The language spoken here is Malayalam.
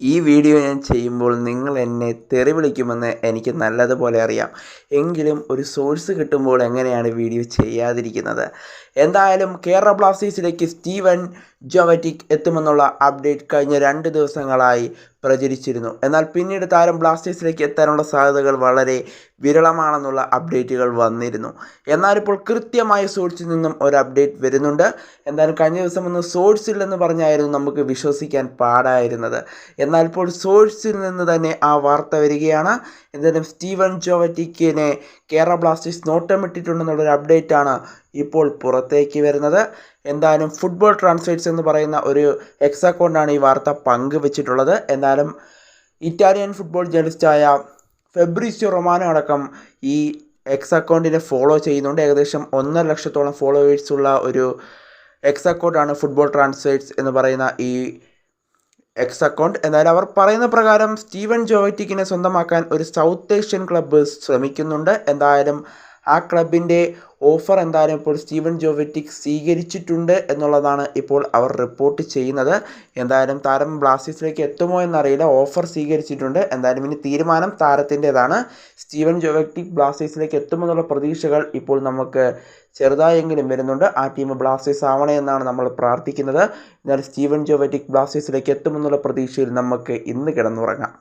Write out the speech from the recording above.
ഈ വീഡിയോ ഞാൻ ചെയ്യുമ്പോൾ നിങ്ങൾ എന്നെ തെറി വിളിക്കുമെന്ന് എനിക്ക് നല്ലതുപോലെ അറിയാം. എങ്കിലും ഒരു സോഴ്സ് കിട്ടുമ്പോൾ എങ്ങനെയാണ് വീഡിയോ ചെയ്യാതിരിക്കുന്നത്? എന്തായാലും കേരള ബ്ലാസ്റ്റേഴ്സിലേക്ക് സ്റ്റീവൻ ജോവറ്റിക് എത്തുമെന്നുള്ള അപ്ഡേറ്റ് കഴിഞ്ഞ രണ്ട് ദിവസങ്ങളായി പ്രചരിച്ചിരുന്നു. എന്നാൽ പിന്നീട് താരം ബ്ലാസ്റ്റേഴ്സിലേക്ക് എത്താനുള്ള സാധ്യതകൾ വളരെ വിരളമാണെന്നുള്ള അപ്ഡേറ്റുകൾ വന്നിരുന്നു. എന്നാൽ ഇപ്പോൾ കൃത്യമായ സോഴ്സിൽ നിന്നും ഒരു അപ്ഡേറ്റ് വരുന്നുണ്ട്. എന്തായാലും കഴിഞ്ഞ ദിവസം ഒന്ന് സോഴ്സിൽ എന്ന് പറഞ്ഞായിരുന്നു നമുക്ക് വിശ്വസിക്കാൻ പാടായിരുന്നത്. എന്നാൽ ഇപ്പോൾ സോഴ്സിൽ നിന്ന് തന്നെ ആ വാർത്ത വരികയാണ്. എന്തായാലും സ്റ്റീവൻ ജോവറ്റിക്കിനെ കേരള ബ്ലാസ്റ്റേഴ്സ് നോട്ടമിട്ടിട്ടുണ്ടെന്നുള്ളൊരു അപ്ഡേറ്റാണ് ഇപ്പോൾ പുറത്തേക്ക് വരുന്നത്. എന്തായാലും ഫുട്ബോൾ ട്രാൻസ്ലേറ്റ്സ് എന്ന് പറയുന്ന ഒരു എക്സ് അക്കൗണ്ടാണ് ഈ വാർത്ത പങ്കുവച്ചിട്ടുള്ളത്. എന്നാലും ഇറ്റാലിയൻ ഫുട്ബോൾ ജേർണലിസ്റ്റായ ഫെബ്രിസിയോ റൊമാനോ അടക്കം ഈ എക്സ് അക്കൗണ്ടിനെ ഫോളോ ചെയ്യുന്നുണ്ട്. ഏകദേശം ഒന്നര ലക്ഷത്തോളം ഫോളോവേഴ്സ് ഉള്ള ഒരു എക്സ് അക്കൗണ്ടാണ് ഫുട്ബോൾ ട്രാൻസ്ലേറ്റ്സ് എന്ന് പറയുന്ന ഈ എക്സ് അക്കൗണ്ട് എന്നാൽ അവർ പറയുന്ന പ്രകാരം സ്റ്റീവൻ ജോയറ്റിക്കിനെ സ്വന്തമാക്കാൻ ഒരു സൗത്ത് ഏഷ്യൻ ക്ലബ്ബ് ശ്രമിക്കുന്നുണ്ട്. എന്തായാലും ആ ക്ലബിന്റെ ഓഫർ എന്തായാലും ഇപ്പോൾ സ്റ്റീവൻ ജോവെറ്റിക് സ്വീകരിച്ചിട്ടുണ്ട് എന്നുള്ളതാണ് ഇപ്പോൾ അവർ റിപ്പോർട്ട് ചെയ്യുന്നത്. എന്തായാലും താരം ബ്ലാസ്റ്റേഴ്സിലേക്ക് എത്തുമോ എന്നറിയില്ല. ഓഫർ സ്വീകരിച്ചിട്ടുണ്ട്. എന്തായാലും ഇനി തീരുമാനം താരത്തിന്റെതാണ്. സ്റ്റീവൻ ജോവറ്റിക് ബ്ലാസ്റ്റേഴ്സിലേക്ക് എത്തുമെന്നുള്ള പ്രതീക്ഷകൾ ഇപ്പോൾ നമുക്ക് ചെറുതായെങ്കിലും വരുന്നുണ്ട്. ആ ടീം ബ്ലാസ്റ്റേഴ്സ് ആവണേ എന്നാണ് നമ്മൾ പ്രാർത്ഥിക്കുന്നത്. എന്നാൽ സ്റ്റീവൻ ജോവറ്റിക് ബ്ലാസ്റ്റേഴ്സിലേക്ക് എത്തുമെന്നുള്ള പ്രതീക്ഷയിൽ നമുക്ക് ഇന്ന് കിടന്നുറങ്ങാം.